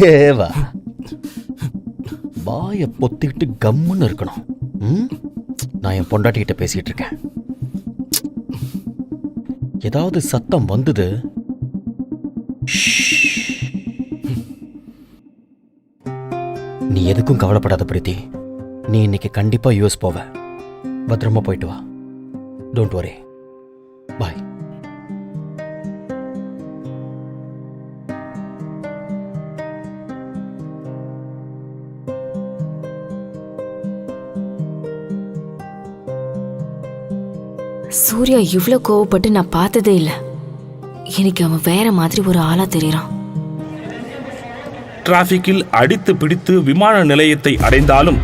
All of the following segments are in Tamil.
தேவா. வாயை பொத்திக்கிட்டு கம்முன்னு இருக்கணும். ம்? நான் என் பொண்டாட்டிகிட்ட பேசிட்டு இருக்கேன். ஏதாவது சத்தம் வந்தது? நீ எதுக்கும் கவலைப்படாத பிரீத்தி. நீ இன்னைக்கு கண்டிப்பா யூஎஸ் போவ. பத்திரமா போயிட்டு வா. டோன்ட் வரி சூர்யா இவ்ளோ கோவப்பட்டு நான் பார்த்ததே இல்ல. எனக்கு அவன் வேற மாதிரி ஒரு ஆளா தெரியறான் டிராபிக்கில் அடித்து பிடித்து விமான நிலையத்தை அடைந்தாலும்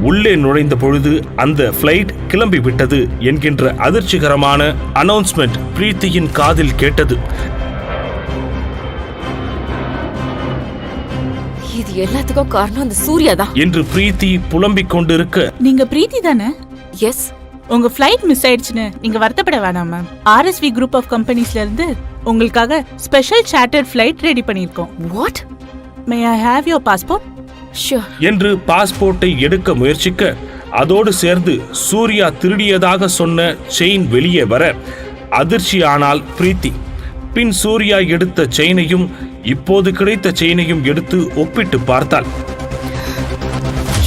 உள்ளே நுழைந்த பொழுது அந்த ஃப்ளைட் கிளம்பி விட்டது என்கின்ற அதிர்ச்சிகரமான அனௌன்ஸ்மெண்ட் பிரீத்தியின் காதில் கேட்டது. இது எல்லாத்துக்கும் காரணம் அந்த சூர்யா தான். என்று பிரீத்தி புலம்பிக் கொண்டிருக்க நீங்க பிரீத்தி தானே? எஸ் உங்க ஃப்ளைட் மிஸ் ஆயிடுச்சுன்னு நீங்க வருத்தப்பட வேணாம் மேம் ஆர்எஸ்வி குரூப் ஆஃப் கம்பெனிஸ்ல இருந்து உங்களுக்காக ஸ்பெஷல் சார்ட்டர்ட் ஃப்ளைட் ரெடி பண்ணிருக்கோம் what may I have your passport sure என்று பாஸ்போர்ட்டை எடுக்க முயற்சிக்க அதோடு சேர்ந்து சூர்யா திருடியதாக சொன்ன செயின் வெளியே வர அதிர்ச்சியானால் பிரீத்தி. பின் சூர்யா எடுத்த செயினையும் இப்போது கிடைத்த செயினையும் எடுத்து ஒப்பிட்டு பார்த்தாள்.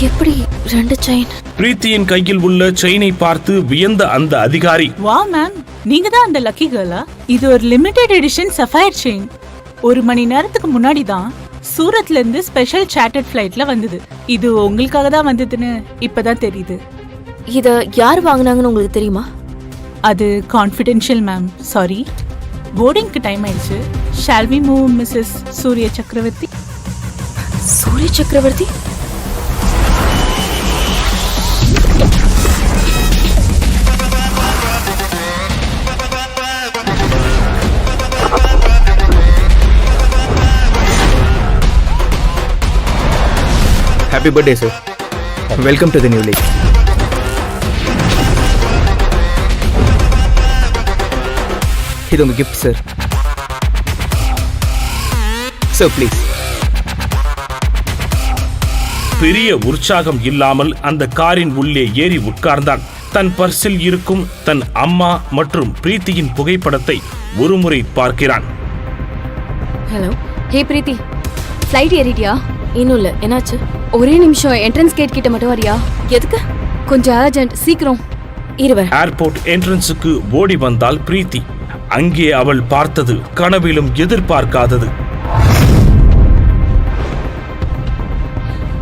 எப்படி ரெண்டு செயின் பிரீத்தியின் கையில் உள்ள செயினை பார்த்து வியந்த அந்த அதிகாரி. வா மேம் நீங்க தான் அந்த லக்கி கேர்லா இது ஒரு லிமிடெட் எடிஷன் சஃபயர் செயின் ஒரு மணி நேரத்துக்கு முன்னாடி தான் சூரத்ல இருந்து ஸ்பெஷல் சார்ட்டர்ட் ஃப்ளைட்ல வந்தது. இது உங்களுக்காக தான் வந்ததுன்னு இப்பதான் தெரியுது. இத யார் வாங்குனாங்கன்னு உங்களுக்கு தெரியுமா? அது கான்ஃபிடென்ஷியல் மேம் சாரி போர்டிங்க்கு டைம் ஆயிடுச்சு. Shall we move Mrs Surya Chakravarthy? Surya சக்கரவர்த்தி? Happy birthday, sir. Welcome to the new league. இது உங்க gift, sir. Sir, please. பெரிய உற்சாகம் இல்லாமல் அந்த காரின் உள்ளே ஏறி உட்கார்ந்தான் தன் பர்சில் இருக்கும் தன் அம்மா மற்றும் பிரீத்தியின் புகைப்படத்தை ஒருமுறை பார்க்கிறான் ஹலோ ஹே பிரீத்தி ஃப்ளைட் ஏறிட்டியா இன்னும் இல்ல. என்னாச்சு? ஒரே நிமிஷம். என்ட்ரன்ஸ் கேட் கிட்ட மட்டும் வரியா? எதுக்கு? கொஞ்சம் அர்ஜென்ட் சீக்கிரம். இருவர் ஏர்போர்ட் என்ட்ரன்ஸுக்கு ஓடி வந்தால் பிரீத்தி. அங்கே அவள் பார்த்தது கனவிலும் எதிர்பார்க்காதது.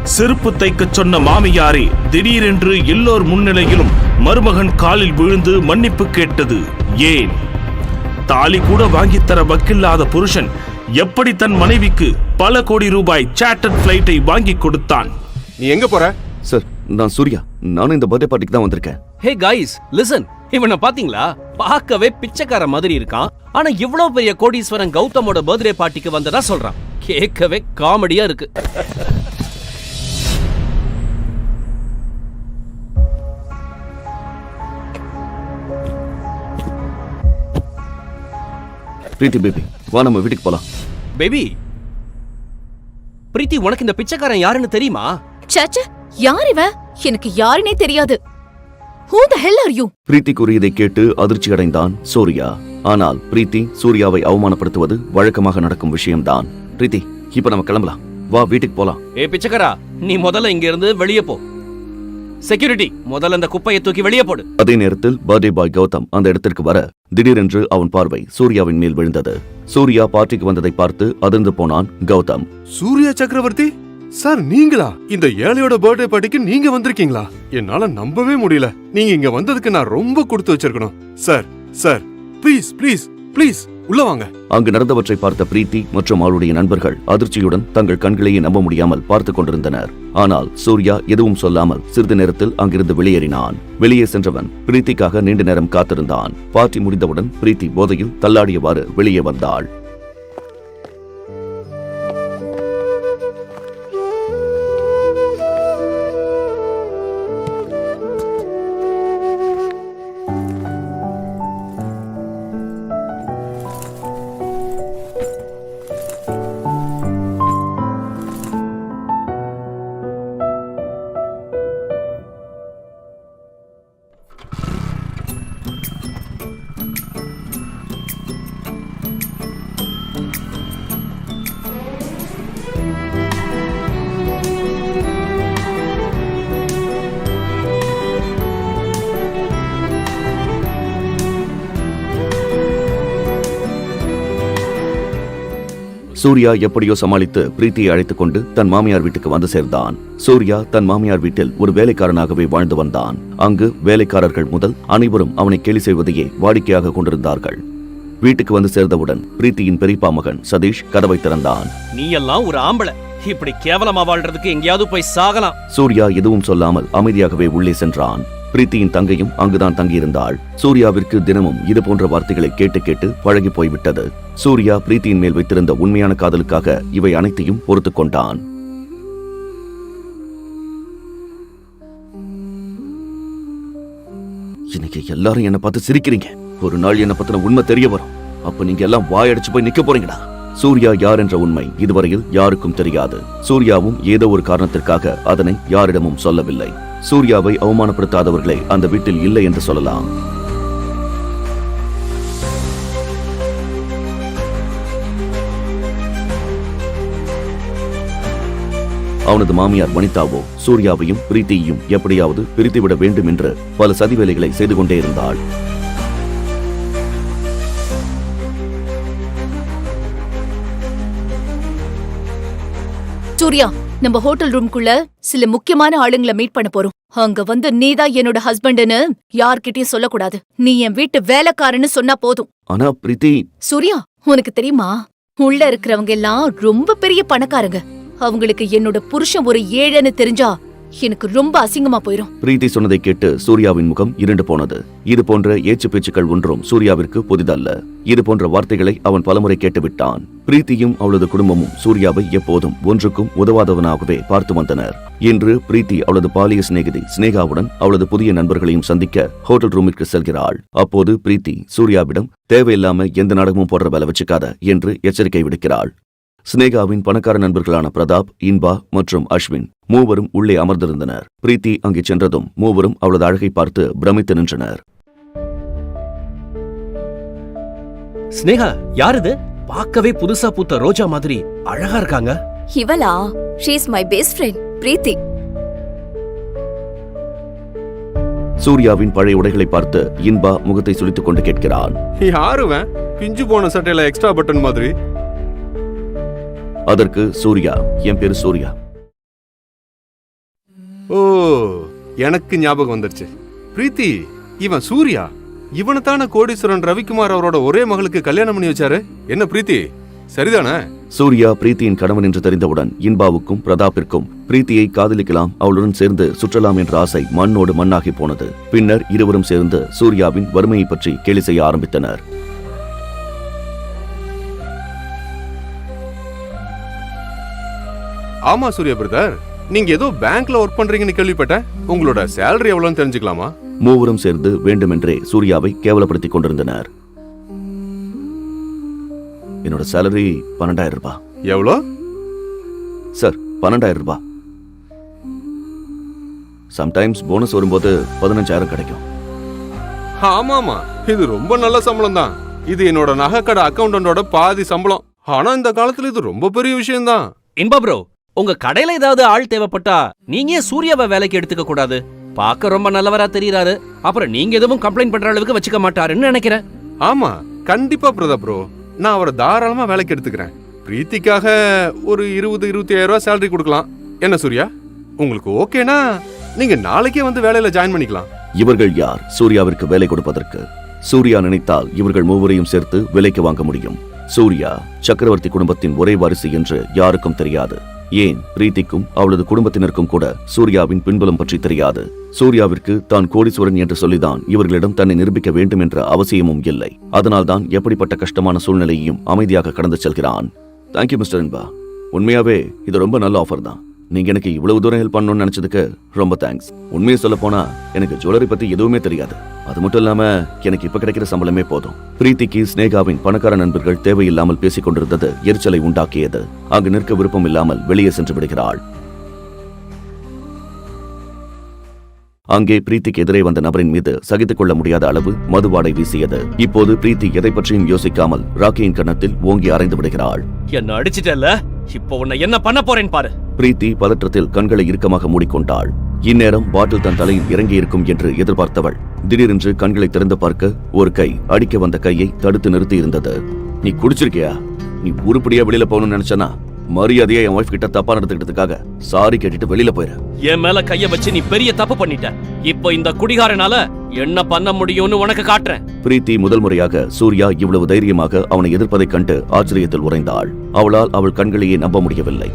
செருப்பு தைக்க சொன்ன மாமியாரே திடீரென்று எல்லோர் முன்னிலையிலும் மருமகன் காலில் விழுந்து மன்னிப்பு கேட்டது. ஏன்? தாலி கூட வாங்கித் தர வக்கில்லாத புருஷன் எப்படி தன் மனைவிக்கு பல கோடி ரூபாய் சார்ட்டர்ட் பிளைட்டை வாங்கி கொடுத்தான்? நீ எங்க போற? சார் நான் சூர்யா. நானும் இந்த பர்த்டே பார்ட்டிக்கு தான் வந்திருக்கேன். ஹே காய்ஸ் லிசன் இவனை பாத்தீங்களா? பார்க்கவே பிச்சைக்கார மாதிரி இருக்கான். ஆனா இவ்வளவு பெரிய கோடீஸ்வரன் கௌதமோட பர்த்டே பார்ட்டிக்கு வந்ததா சொல்றான். கேட்கவே காமெடியா இருக்கு. பிரீத்தி பேபி வா நம்ம வீட்டுக்கு போலாம். பேபி பிரீத்தி உனக்கு இந்த பிச்சைக்காரன் யாருன்னு தெரியுமா? சச்ச யார் இவன்? எனக்கு யாருனே தெரியாது. Who the hell are you Preethi கூறியதை கேட்டு அதிர்ச்சி அடைந்தான் சூர்யா. ஆனால் பிரீத்தி சூர்யாவை அவமானப்படுத்துவது வழக்கமாக நடக்கும் விஷயம்தான். பிரீத்தி இப்ப நம்ம கிளம்பலாம். வா வீட்டுக்கு போலாம். ஏ பிச்சைக்காரா நீ முதல்ல இங்க இருந்து வெளியே போ. செக்யூரிட்டி முதல்ல அந்த குப்பையை தூக்கி வெளியே போடு. அதே நேரத்தில் பர்த்டே பாய் கௌதம் அந்த இடத்திற்கு வர திடீரென்று அவன் பார்வை சூர்யாவின் மேல் விழுந்தது. சூர்யா பார்ட்டிக்கு வந்ததை பார்த்து அதிர்ந்து போனான் கௌதம். சூர்யா சக்கரவர்த்தி? சார் நீங்களா? இந்த ஏழையோட பர்த்டே பார்ட்டிக்கு நீங்க வந்திருக்கீங்களா? என்னால நம்பவே முடியல. நீங்க இங்க வந்ததுக்கு நான் ரொம்ப கொடுத்து வச்சிருக்கணும். Sir sir please please please. உள்ள வாங்க. அங்கு நடந்தவற்றை பார்த்த பிரீத்தி மற்றும் அவளுடைய நண்பர்கள் அதிர்ச்சியுடன் தங்கள் கண்களையே நம்ப முடியாமல் பார்த்துக் கொண்டிருந்தனர். ஆனால் சூர்யா எதுவும் சொல்லாமல் சிறிது நேரத்தில் அங்கிருந்து வெளியேறினான். வெளியே சென்றவன் பிரீத்திக்காக நீண்ட நேரம் காத்திருந்தான். பார்ட்டி முடிந்தவுடன் பிரீத்தி போதையில் தள்ளாடியவாறு வெளியே வந்தாள். சூர்யா எப்படியோ சமாளித்து பிரீத்தியை அழைத்துக் கொண்டு தன் மாமியார் வீட்டுக்கு வந்து சேர்ந்தான். சூர்யா தன் மாமியார் வீட்டில் ஒரு வேலைக்காரனாகவே வாழ்ந்து வந்தான். அங்கு வேலைக்காரர்கள் முதல் அனைவரும் அவனை கேலி செய்வதையே வாடிக்கையாக கொண்டிருந்தார்கள். வீட்டுக்கு வந்து சேர்ந்தவுடன் பிரீத்தியின் பெரியப்பா மகன் சதீஷ் கதவை திறந்தான். நீ எல்லாம் ஒரு ஆம்பளை. இப்படி கேவலமா வாழ்றதுக்கு எங்கேயாவது போய் சாகலாம். சூர்யா எதுவும் சொல்லாமல் அமைதியாகவே உள்ளே சென்றான். பிரீத்தியின் தங்கையும் அங்குதான் தங்கியிருந்தாள். சூர்யாவிற்கு தினமும் இது போன்ற வார்த்தைகளை கேட்டு கேட்டு பழகி போய்விட்டது. சூர்யா பிரீத்தியின் மேல் வைத்திருந்த உண்மையான காதலுக்காக இவை அனைத்தையும் பொறுத்துக் கொண்டான். இன்னைக்கு எல்லாரும் என்ன பார்த்து சிரிக்கிறீங்க. ஒரு நாள் என்ன பத்தின உண்மை தெரிய வரும். அப்ப நீங்க எல்லாம் வாயடிச்சு போய் நிக்க போறீங்கடா. சூர்யா யார் என்ற உண்மை இதுவரையில் யாருக்கும் தெரியாது. சூர்யாவும் ஏதோ ஒரு காரணத்திற்காக அதனை யாரிடமும் சொல்லவில்லை. சூர்யாவை அவமானப்படுத்தாதவர்களே அந்த வீட்டில் இல்லை என்று சொல்லலாம். அவனது மாமியார் வனிதாவோ சூர்யாவையும் பிரீத்தியையும் எப்படியாவது பிரித்துவிட வேண்டும் என்று பல சதிவேலைகளை செய்து கொண்டே இருந்தாள். சூர்யா நம்ம ஹோட்டல் ரூம்குள்ள சில முக்கியமான ஆளுங்களை மீட் பண்ண போறோம். அங்க வந்து நீதான் என்னோட ஹஸ்பண்ட்னு யார்கிட்டயும் சொல்லக்கூடாது. நீ என் வீட்டு வேலைக்காரன்னு சொன்னா போதும். ஆனா பிரீத்தி. சூர்யா உனக்கு தெரியுமா? உள்ள இருக்கிறவங்க எல்லாம் ரொம்ப பெரிய பணக்காரங்க. அவங்களுக்கு என்னோட புருஷன் ஒரு ஏழைன்னு தெரிஞ்சா எனக்கு ரொம்ப அசிங்கமா போயிரும். பிரீத்தி சொன்னதை கேட்டு சூர்யாவின் முகம் இருண்டு போனது. இது போன்ற ஏச்சு பேச்சுக்கள் ஒன்றும் சூர்யாவிற்கு புதிதல்ல. இது போன்ற வார்த்தைகளை அவன் பலமுறை கேட்டுவிட்டான். பிரீத்தியும் அவளது குடும்பமும் சூர்யாவை எப்போதும் ஒன்றுக்கும் உதவாதவனாகவே பார்த்து வந்தனர். இன்று பிரீத்தி அவளது பாலிய சிநேகிதி சினேகாவுடன் அவளது புதிய நண்பர்களையும் சந்திக்க ஹோட்டல் ரூமிற்கு செல்கிறாள். அப்போது பிரீத்தி சூர்யாவிடம் தேவையில்லாம எந்த நாடகமும் போடுற வேலை வச்சுக்காத என்று எச்சரிக்கை விடுக்கிறாள். சினேகாவின் பணக்கார நண்பர்களான பிரதாப் இன்பா மற்றும் அஸ்வின் மூவரும் உள்ளே அமர்ந்திருந்தனர். பிரீத்தி அங்கே சென்றதும் மூவரும் அவளது அழகை பார்த்து பிரமித்து நின்றனர். ஸ்னேகா யார் இது பார்க்கவே புதுசா பூத்த ரோஜா மாதிரி அழகா இருக்காங்க. இவளா? She is my best friend Preethi. சூர்யாவின் பழைய உடைகளை பார்த்து இன்பா முகத்தை சுளித்துக் கொண்டு கேட்கிறான். யாருவன்? பிஞ்சு போன சட்டையில எக்ஸ்ட்ரா பட்டன் மாதிரி. அதற்கு சூர்யா என் பேரு சூர்யா. ஓ எனக்கு ஞாபகம் வந்துருச்சு. பிரீத்தி இவன் சூர்யா? இவனைத்தான கோடீஸ்வரன் ரவிக்குமார் அவரோட ஒரே மகளுக்கு கல்யாணம் பண்ணி வச்சாரு? என்ன பிரீத்தி? சரிதானே? சூர்யா பிரீத்தியின் கணவன் என்று தெரிந்தவுடன் இன்பாவுக்கும் பிரதாப்பிற்கும் பிரீத்தியை காதலிக்கலாம் அவளுடன் சேர்ந்து சுற்றலாம் என்ற ஆசை மண்ணோடு மண்ணாகி போனது. பின்னர் இருவரும் சேர்ந்து சூர்யாவின் வறுமையை பற்றி கேலி செய்ய ஆரம்பித்தனர். ஆமா சூர்யா பிரதர். நீங்க ஏதோ பேங்க்ல ஒர்க் பண்றீங்கன்னு கேள்விப்பட்டேன். உங்களோட சேலரி எவ்வளவுன்னு தெரிஞ்சுக்கலாமா? மூவரும் சேர்ந்து வேண்டுமென்றே சூர்யாவை கேவலப்படுத்திக் கொண்டிருந்தனர். என்னோட சேலரி பன்னெண்டாயிரம் ரூபாய். எவ்வளோ? சார் பன்னெண்டாயிரம் ரூபாய். சம்டைம்ஸ் போனஸ் வரும்போது பதினஞ்சாயிரம் கிடைக்கும். ஆமாமா இது ரொம்ப நல்ல சம்பளம் தான். இது என்னோட நகைக்கடை அக்கௌண்டன்டோட பாதி சம்பளம். ஆனா இந்த காலத்துல இது ரொம்ப பெரிய விஷயம்தான். இன்பா ப்ரோ உங்க கடையில ஏதாவது ஆள் தேவைப்பட்டா நீங்க ஏன் சூர்யாவை வேலைக்கு எடுத்துக்க கூடாது? பார்க்க ரொம்ப நல்லவரா தெரியறாரு. அப்புறம் நீங்க எதுவும் கம்ப்ளைண்ட் பண்ற அளவுக்கு வச்சுக்க மாட்டாருன்னு நினைக்கிறேன். ஆமா கண்டிப்பா பிரதா ப்ரோ நான் அவரை தாராளமா வேலைக்கு எடுத்துக்கிறேன். பிரீத்திக்காக ஒரு இருபது இருபத்தி ஆயிரம் ரூபாய் சேலரி கொடுக்கலாம். என்ன சூர்யா? உங்களுக்கு ஓகேனா? நீங்க நாளைக்கே வந்து வேலையில ஜாயின் பண்ணிக்கலாம். இவர்கள் யார்? சூர்யாவிற்கு வேலை கொடுப்பதற்கு. சூர்யா நினைத்தால் இவர்கள் மூவரையும் சேர்த்து விலைக்கு வாங்க முடியும். சூர்யா சக்கரவர்த்தி குடும்பத்தின் ஒரே வாரிசு என்று யாருக்கும் தெரியாது. ஏன் பிரீத்திக்கும் அவளது குடும்பத்தினருக்கும் கூட சூர்யாவின் பின்புலம் பற்றி தெரியாது. சூர்யாவிற்கு தான் கோடீஸ்வரன் என்று சொல்லிதான் இவர்களிடம் தன்னை நிரூபிக்க வேண்டும் என்ற அவசியமும் இல்லை. அதனால்தான் எப்படிப்பட்ட கஷ்டமான சூழ்நிலையையும் அமைதியாக கடந்து செல்கிறான். தேங்க்யூ மிஸ்டர் அன்பா உண்மையாவே இது ரொம்ப நல்ல ஆஃபர் தான். நீங்க எனக்கு இவ்வளவு தூரம் ஹெல்ப் பண்ணணும்னு நினைச்சதுக்கு ரொம்ப தேங்க்ஸ் உண்மையை சொல்ல போனா எனக்கு ஜுவல்லரி பத்தி எதுவுமே தெரியாது. அது மட்டும் இல்லாம எனக்கு இப்ப கிடைக்கிற சம்பளமே போதும். பிரீத்திக்கு ஸ்னேகாவின் பணக்கார நண்பர்கள் தேவையில்லாமல் பேசிக் கொண்டிருந்தது எரிச்சலை உண்டாக்கியது. அங்கு நிற்க விருப்பம் இல்லாமல் வெளியே சென்று விடுகிறாள். அங்கே பிரீத்திக்கு எதிரே வந்த நபரின் மீது சகித்துக் கொள்ள முடியாத அளவு மதுவாடை வீசியது. இப்போது பிரீத்தி எதை பற்றியும் யோசிக்காமல் ராக்கியின் கன்னத்தில் ஓங்கி அரைந்து விடுகிறாள். என்ன அடிச்சிட்டல இப்போ உன்னை என்ன பண்ண போறேன் பாரு. பிரீத்தி பதற்றத்தில் கண்களை இறுக்கமாக மூடிக்கொண்டாள். இந்நேரம் பாட்டில் தன் தலையில் இறங்கி இருக்கும் என்று எதிர்பார்த்தவள். திடீரென்று கண்களை திறந்து பார்க்க ஒரு கை அடிக்க வந்த கையை தடுத்து நிறுத்தி இருந்தது நீ குடிச்சிருக்கியா? நீ உருப்படியா வெளியில போகணும்னு நினைச்சனா? மரியாதையா என் ஒய்ஃப் கிட்ட தப்பா நடந்துக்கிட்டதுக்காக சாரி கேட்டுட்டு வெளியில போயிரு. என் மேல கைய வச்சு நீ பெரிய தப்பு பண்ணிட்ட. இப்போ இந்த குடிகாரனால என்ன பண்ண முடியும்னு உனக்கு காட்டுறேன். பிரீத்தி முதல் முறையாக சூர்யா இவ்வளவு தைரியமாக அவனை எதிர்ப்பதைக் கண்டு ஆச்சரியத்தில் உறைந்தாள். அவளால் அவள் கண்களையே நம்ப முடியவில்லை.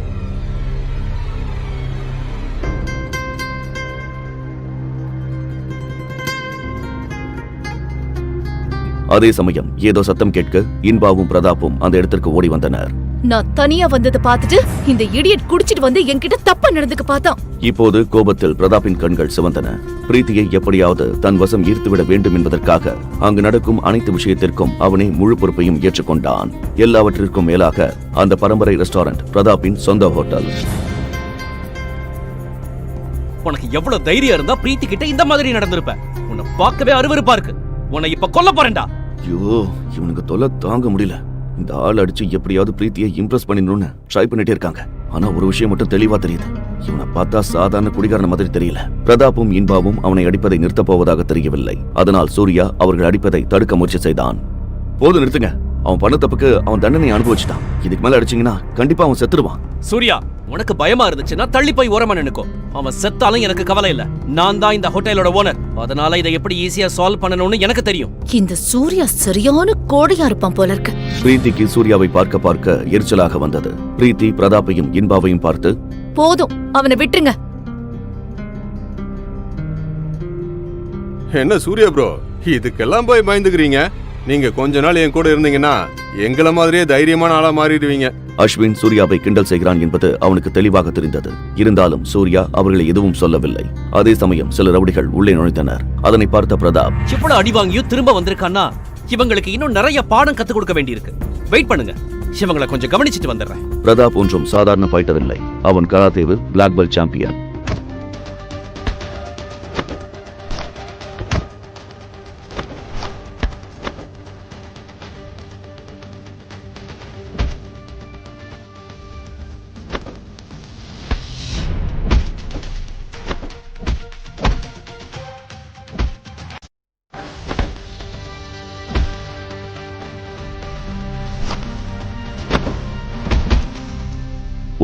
அதே சமயம் ஏதோ சத்தம் கேட்க இன்பாவும் பிரதாப்பும் அந்த இடத்திற்கு ஓடி வந்தனர். நான் தனியா வந்ததை பார்த்துட்டு இந்த இடியட் குடிச்சிட்டு வந்து என்கிட்ட தப்பா நடந்துக்க பார்த்தான். இப்போது கோபத்தில் பிரதாப்பின் கண்கள் சிவந்தன. பிரீத்தியை எப்படியாவது தன் வசம் ஈர்த்துவிட வேண்டும் என்பதற்காக அங்கு நடக்கும் அனைத்து விஷயத்திற்கும் அவனே முழு பொறுப்பையும் ஏற்றுக்கொண்டான். எல்லாவற்றிற்கும் மேலாக அந்த பரம்பரை ரெஸ்டாரண்ட் பிரதாப்பின் சொந்த ஹோட்டல் உனக்கு எவ்வளவு தைரியம் இருந்தா பிரீத்தி கிட்ட இந்த மாதிரி நடந்திருப்ப. உன்னை பார்க்கவே அருவருப்பா இருக்கு. உன்னை இப்ப கொல்ல போறேன்டா. ஐயோ இவனுக்கு தொல்லை தாங்க முடியல. இந்த ஆள் அடிச்சு எப்படியாவது பிரீத்தியை இம்ப்ரெஸ் பண்ணிடணும்னு ட்ரை பண்ணிட்டே இருக்காங்க. ஆனா ஒரு விஷயம் மட்டும் தெளிவா தெரியுது. இவனை பார்த்தா சாதாரண குடிகாரன மாதிரி தெரியல. பிரதாப்பும் இன்பாவும் அவனை அடிப்பதை நிறுத்தப் போவதாக தெரியவில்லை. அதனால் சூர்யா அவர்கள் அடிப்பதை தடுக்க முயற்சி செய்தான். போது நிறுத்துங்க. அவன் பண்ண தப்புக்கு அவன் தண்டனை அனுபவிச்சுட்டான். இதுக்கு மேல அடிச்சீங்கன்னா கண்டிப்பா அவன் செத்துருவான் சூர்யா உனக்கு பயமா இருந்துச்சுன்னா தள்ளி போய் ஓரமா நின்னுக்கோ. அவன் செத்தாலும் எனக்கு கவலை இல்ல. நான் தான் இந்த ஹோட்டலோட ஓனர் அதனால இதை எப்படி ஈஸியா சால்வ் பண்ணணும்னு எனக்கு தெரியும். இந்த சூர்யா சரியான கோடையா இருப்பான் போல இருக்கு. பிரீத்திக்கு சூர்யாவை பார்க்க பார்க்க எரிச்சலாக வந்தது. பிரீத்தி பிரதாப்பையும் இன்பாவையும் பார்த்து போதும் அவனை விட்டுருங்க. என்ன சூர்யா ப்ரோ இதுக்கெல்லாம் போய் பயந்துக்கிறீங்க? நீங்க கொஞ்ச நாள் என் கூட இருந்தீங்கன்னா எங்கள மாதிரியே தைரியமான ஆளா மாறிடுவீங்க. அஸ்வின் சூர்யாவை கிண்டல் செய்கிறான் என்பது அவனுக்கு தெளிவாக தெரிந்தது. இருந்தாலும் சூர்யா அவர்களை எதுவும் சொல்லவில்லை. அதே சமயம் சில ரவுடிகள் உள்ளே நுழைந்தனர். அதனை பார்த்த பிரதாப் இவ்வளவு அடி வாங்கியும் திரும்ப வந்திருக்கான்னா இவங்களுக்கு இன்னும் நிறைய பாடம் கத்து கொடுக்க வேண்டியிருக்கு. வெயிட் பண்ணுங்க. இவங்களை கொஞ்சம் கவனிச்சிட்டு வந்துடுறேன். பிரதாப் ஒன்றும் சாதாரண ஃபைட்டர் இல்லை. அவன் கராத்தேவில் பிளாக் பெல்ட் சாம்பியன்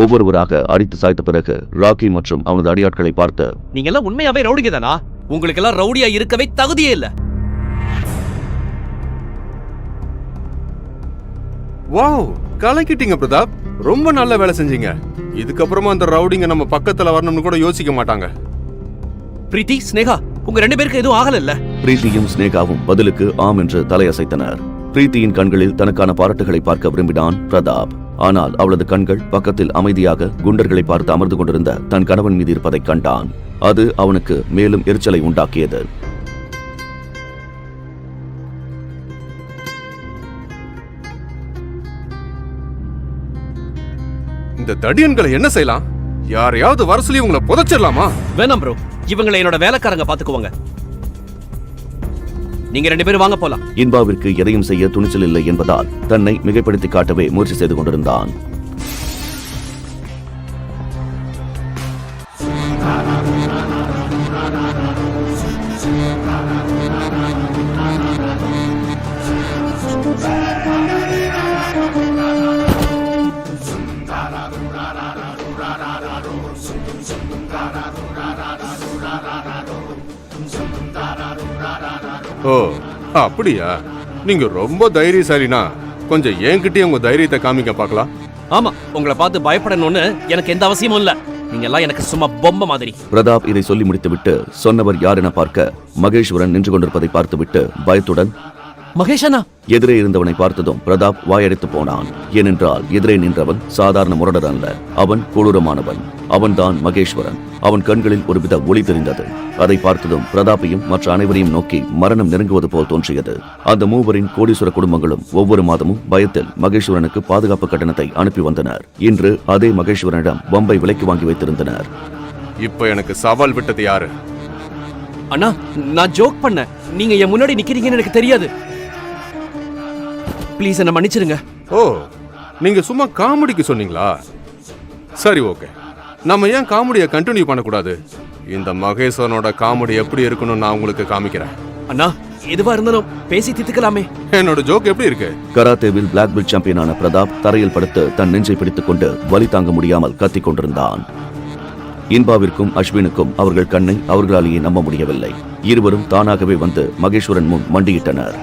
ஒவ்வொருவராக அடித்து சாய்த்த பிறகு ராக்கி மற்றும் அவனது அடியாட்களை பார்த்து நீங்க எல்லாம் உண்மையாவே ரவுடிங்க தானா? உங்களுக்கு எல்லாம் ரவுடியா இருக்கவே தகுதியே இல்ல. வாவ் கலக்கிட்டீங்க பிரதாப். ரொம்ப நல்ல வேலை செஞ்சீங்க. இதுக்கப்புறமா அந்த ரவுடிங்க நம்ம பக்கத்துல வரணும்னு கூட யோசிக்க மாட்டாங்க. பிரீத்தி ஸ்னேகா உங்க ரெண்டு பேருக்கு எதுவும் ஆகல இல்ல பிரீத்தியும் ஸ்னேகாவும் பதிலுக்கு ஆம் என்று தலையசைத்தனர். பிரீத்தியின் கண்களில் தனக்கான பாராட்டுகளை பார்க்க விரும்பினான் பிரதாப். ஆனால் அவளது கண்கள் பக்கத்தில் அமைதியாக குண்டர்களை பார்த்து அமர்ந்து கொண்டிருந்த தன் கணவன் மீது இருப்பதைக் கண்டான். அது அவனுக்கு மேலும் எரிச்சலை உண்டாக்கியது. இந்த தடியன்களை என்ன செய்யலாம்? யாரையாவது வர சொல்லி உங்களை புதைச்சிடலாமா? வேணாம் ப்ரோ இவங்களை என்னோட வேலைக்காரங்க பாத்துக்குவாங்க நீங்க ரெண்டு பேரும் வாங்க போலாம். இன்பாவிற்கு எதையும் செய்ய துணிச்சல் இல்லை என்பதால் தன்னை மிகைப்படுத்தி காட்டவே முயற்சி செய்து கொண்டிருந்தான். அப்படியா? நீங்க ரொம்ப தைரியசாலினா கொஞ்சம் என்கிட்டயே உங்க தைரியத்தை காமிக்க பார்க்கலாம். ஆமா உங்களை பார்த்து பயப்படணும்னு எனக்கு எந்த அவசியமும் இல்ல. நீங்க எல்லாம் எனக்கு சும்மா பொம்மை மாதிரி. பிரதாப் இதை சொல்லி முடித்துவிட்டு சொன்னவர் யார் என பார்க்க மகேஸ்வரன் நின்று கொண்டிருப்பதை பார்த்துவிட்டு பயத்துடன் மகேஷ் அண்ணா எதிரே இருந்தவனை பார்த்ததும் பிரதாப் வாயடைத்து போனான். ஏனென்றால் எதிரே நின்றவன் சாதாரண முரடர் அல்ல. அவன் கொடூரமானவன் அவன்தான் மகேஸ்வரன். அவன் கண்களில் ஒருவித ஒளி தெரிந்தது. அதை பார்த்ததும் பிரதாப்பையும் மற்ற அனைவரையும் நோக்கி மரணம் நெருங்குவது போல் தோன்றியது. அந்த மூவரின் கோடீஸ்வர குடும்பங்களும் ஒவ்வொரு மாதமும் பயத்தில் மகேஸ்வரனுக்கு பாதுகாப்பு கட்டணத்தை அனுப்பி வந்தனர். இன்று அதே மகேஸ்வரனிடம் பம்பை விலைக்கு வாங்கி வைத்திருந்தனர். இப்ப எனக்கு சவால் விட்டது யாரு? அண்ணா நான் ஜோக் பண்ணேன். நீங்க என் முன்னாடி நிக்கிறீங்கன்னு எனக்கு தெரியாது. ப்ளீஸ் என்ன மன்னிச்சிருங்க. ஓ நீங்க சும்மா காமெடிக்கு சொன்னீங்களா? சரி ஓகே. நம்ம ஏன் காமெடியை கண்டினியூ பண்ணக்கூடாது? இந்த மகேஸ்வரனோட காமெடி எப்படி இருக்கணும்னு நான் உங்களுக்கு காமிக்கிறேன். அண்ணா எதுவா இருந்தாலும் பேசி தீர்த்துக்கலாமே. என்னோட ஜோக் எப்படி இருக்கு? கராத்தேவில் பிளாக் பெல்ட் சாம்பியனான பிரதாப் தரையில் படுத்து தன் நெஞ்சை பிடித்துக் கொண்டு வலி தாங்க முடியாமல் கத்திக் கொண்டிருந்தான். இன்பாவிற்கும் அஸ்வினுக்கும் அவர்கள் கண்ணை அவர்களாலேயே நம்ப முடியவில்லை. இருவரும் தானாகவே வந்து மகேஸ்வரன் முன் மண்டியிட்டனர்.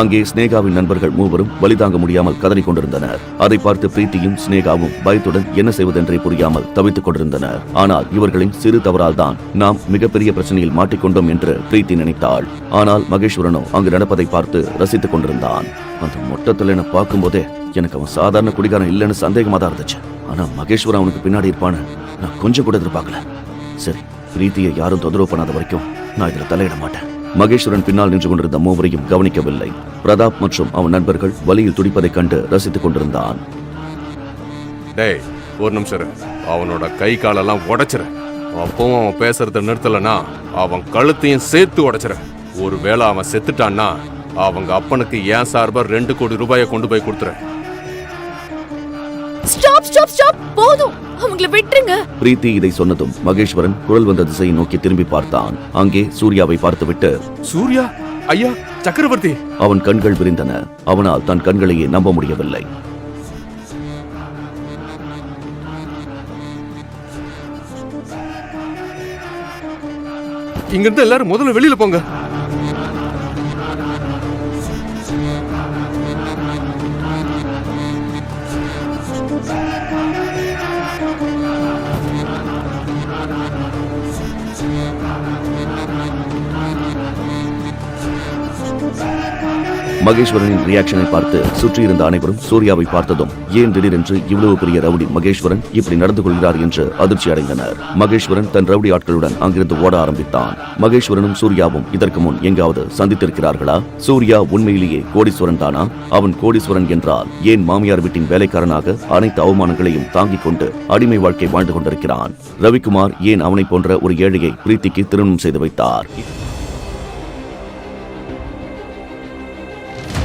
அங்கே ஸ்னேகாவின் நண்பர்கள் மூவரும் வலி தாங்க முடியாமல் கதறிக் கொண்டிருந்தனர். அதை பார்த்து பிரீத்தியும் ஸ்னேகாவும் பயத்துடன் என்ன செய்வதென்றே புரியாமல் தவித்துக் கொண்டிருந்தனர். ஆனால் இவர்களின் சிறு தவறால் தான் நாம் மிகப்பெரிய பிரச்சனையில் மாட்டிக்கொண்டோம் என்று பிரீத்தி நினைத்தாள். ஆனால் மகேஸ்வரனோ அங்கு நடப்பதை பார்த்து ரசித்துக் கொண்டிருந்தான். அந்த மொட்டத்தில் என பார்க்கும்போதே எனக்கு அவன் சாதாரண குடிகாரன் இல்லைன்னு சந்தேகமா தான் இருந்துச்சு. ஆனா மகேஸ்வரன் அவனுக்கு பின்னாடி இருப்பான்னு நான் கொஞ்சம் கூட எதிர்பார்க்கல. சரி பிரீத்தியை யாரும் தொந்தரவு பண்ணாத வரைக்கும் நான் இதுல தலையிட மாட்டேன். மகேஸ்வரன் பின்னால் நின்று கொண்டிருந்த மூவரையும் கவனிக்கவில்லை. பிரதாப் மற்றும் அவன் நண்பர்கள் வலியில் துடிப்பதைக் கண்டு ரசித்துக் கொண்டிருந்தான். டேய் ஒரு நிமிஷம் அவனோட கை காலெல்லாம் உடைச்சிரு. அப்பவும் அவன் பேசுறத நிறுத்தலனா அவன் கழுத்தையும் சேர்த்து உடைச்சிரு. ஒருவேளை அவன் செத்துட்டான்னா அவங்க அப்பனுக்கு ஏன் சார்பா ரெண்டு கோடி ரூபாயை கொண்டு போய் கொடுத்துறேன் ஸ்டாப் ஸ்டாப் ஸ்டாப் போதும். அவங்கள விட்டுருங்க. பிரீத்தி இதை சொன்னதும் மகேஸ்வரன் குரல் வந்த திசையை நோக்கி திரும்பி பார்த்தான். அங்கே சூர்யாவை பார்த்துவிட்டு சூர்யா? ஐயா சக்கரவர்த்தி. அவன் கண்கள் விரிந்தன. அவனால் தன் கண்களையே நம்ப முடியவில்லை. இங்கிருந்து எல்லாரும் முதல்ல வெளியில போங்க. மகேஸ்வரனின் ரியாக்ஷனை பார்த்து சுற்றியிருந்த அனைவரும் சூர்யாவை பார்த்ததும் ஏன் திடீரென்று இவ்வளவு பெரிய ரவுடி மகேஸ்வரன் இப்படி நடந்து கொள்கிறார் என்று அதிர்ச்சி அடைந்தனர்? மகேஸ்வரன் தன் ரவுடி ஆட்களுடன் அங்கிருந்து ஓட ஆரம்பித்தான். மகேஸ்வரனும் சூர்யாவும் இதற்கு முன் எங்காவது சந்தித்திருக்கிறார்களா? சூர்யா உண்மையிலேயே கோடீஸ்வரன் தானா? அவன் கோடீஸ்வரன் என்றால் ஏன் மாமியார் வீட்டின் வேலைக்காரனாக அனைத்து அவமானங்களையும் தாங்கிக் கொண்டு அடிமை வாழ்க்கை வாழ்ந்து கொண்டிருக்கிறான்? ரவிக்குமார் ஏன் அவனை போன்ற ஒரு ஏழையை பிரீத்திக்கு திருமணம் செய்து வைத்தார்?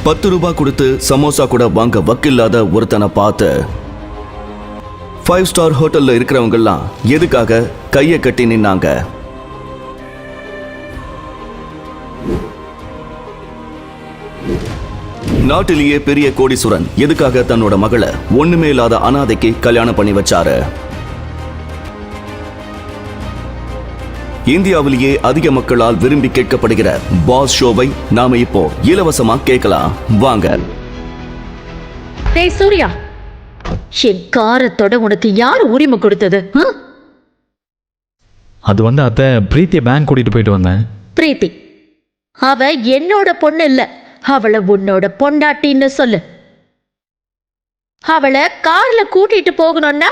பத்து ரூபாய் கொடுத்து சமோசா கூட வாங்க வக்கில்லாத ஒருத்தனை பார்த்து ஃபைவ் ஸ்டார் ஹோட்டலில் இருக்கிறவங்கெல்லாம் எதுக்காக கையை கட்டி நின்னாங்க? நாட்டிலேயே பெரிய கோடீஸ்வரன் எதுக்காக தன்னோட மகளை ஒண்ணுமே இல்லாத அனாதைக்கு கல்யாணம் பண்ணி வச்சாரு? இந்தியாவிலேயே அதிக மக்களால் விரும்பி கேட்கப்படுகிற பாஸ் ஷோவை நாம இப்போ இலவசமா கேட்கலாம். வாங்க. டேய் சூர்யா. என் காரத்தோட உனக்கு யார் உரிமை கொடுத்தது ஆ? அது வந்து அத்தை பிரீத்தியை பேங்க் கூட்டிகிட்டு போயிட்டு வந்தேன். பிரீத்தி அவ என்னோட பொண்ணு இல்ல. அவளை உன்னோட பொண்டாட்டின்னு சொல்லு. அவளை கார்ல கூட்டிட்டு போகணும்னா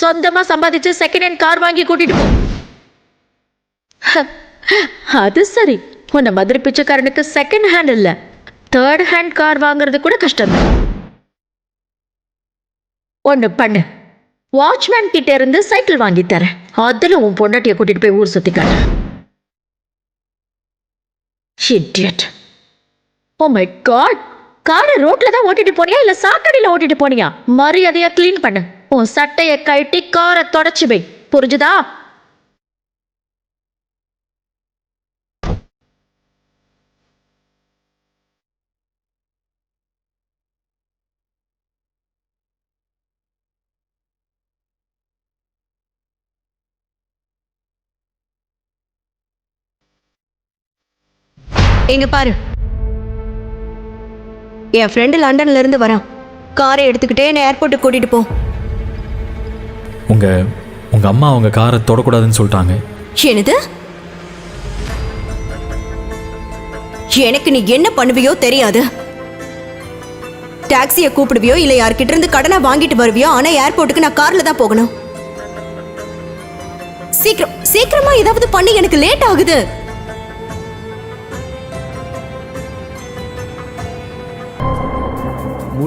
சொந்தமா சம்பாதிச்சு செகண்ட் ஹேண்ட் கார் வாங்கி கூட்டிட்டு போ. அது சரி. உன்னை மதுரை பிச்சைக்காரனுக்கு செகண்ட் ஹேண்ட் இல்லை. தேர்ட் ஹேண்ட் கார் வாங்குறது கூட கஷ்டம் ஒன்று பண்ணு. வாட்ச்மேன் கிட்ட இருந்து சைக்கிள் வாங்கி தரேன். அதில் உன் பொண்டாட்டியை கூட்டிட்டு போய் ஊர் சுத்தி காட்டு. Idiot. ஓ மை காட் காரை ரோட்ல தான் ஓட்டிட்டு போனியா? இல்ல சாக்கடையில ஓட்டிட்டு போனியா? மரியாதையா க்ளீன் பண்ணு. உன் சட்டையை கழட்டி காரை தொடச்சு வை. புரிஞ்சுதா? எங்க பாரு. என் ஃப்ரெண்டு லண்டன்ல இருந்து வரான். காரை எடுத்துக்கிட்டே என்ன ஏர்போர்ட்டுக்கு கூட்டிட்டு போ. உங்கள் உங்கள் அம்மா அவங்க காரை தொடக்கூடாதுன்னு சொல்லிட்டாங்க. என்னது? எனக்கு நீ என்ன பண்ணுவியோ தெரியாது. டாக்ஸியை கூப்பிடுவியோ இல்ல யார்கிட்ட இருந்து கடனை வாங்கிட்டு வருவியோ ஆனா ஏர்போர்ட்டுக்கு நான் கார்ல தான் போகணும். சீக்கிரம் சீக்கிரமா ஏதாவது பண்ணி எனக்கு லேட் ஆகுது.